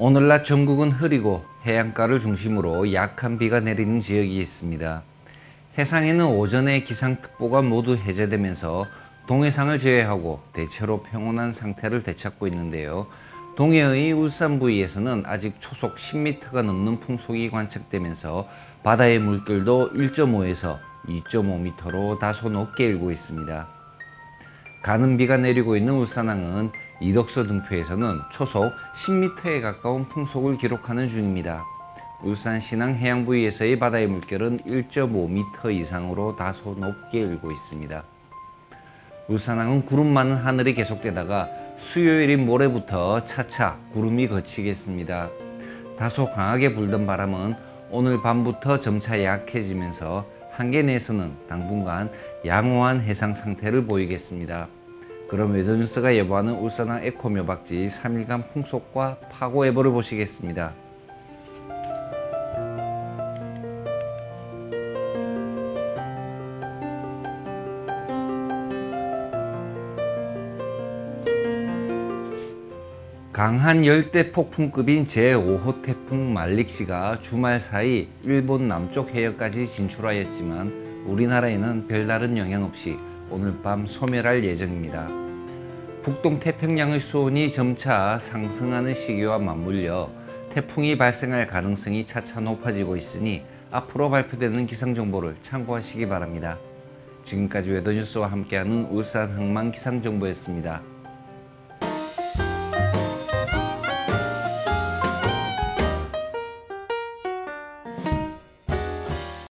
오늘 낮 전국은 흐리고 해안가를 중심으로 약한 비가 내리는 지역이 있습니다. 해상에는 오전에 기상특보가 모두 해제되면서 동해상을 제외하고 대체로 평온한 상태를 되찾고 있는데요. 동해의 울산 부위에서는 아직 초속 10m가 넘는 풍속이 관측되면서 바다의 물결도 1.5에서 2.5m로 다소 높게 일고 있습니다. 가는 비가 내리고 있는 울산항은 이덕서 등표에서는 초속 10m에 가까운 풍속을 기록하는 중입니다. 울산 신항 해양 부위에서의 바다의 물결은 1.5m 이상으로 다소 높게 일고 있습니다. 울산항은 구름 많은 하늘이 계속되다가 수요일인 모레부터 차차 구름이 거치겠습니다. 다소 강하게 불던 바람은 오늘 밤부터 점차 약해지면서 한계 내에서는 당분간 양호한 해상 상태를 보이겠습니다. 그럼 웨더뉴스가 예보하는 울산항 에코묘 박지 3일간 풍속과 파고 예보를 보시겠습니다. 강한 열대 폭풍급인 제5호 태풍 말릭시가 주말 사이 일본 남쪽 해역까지 진출하였지만 우리나라에는 별다른 영향 없이 오늘 밤 소멸할 예정입니다. 북동 태평양의 수온이 점차 상승하는 시기와 맞물려 태풍이 발생할 가능성이 차차 높아지고 있으니 앞으로 발표되는 기상정보를 참고하시기 바랍니다. 지금까지 웨더뉴스와 함께하는 울산 항만 기상정보였습니다.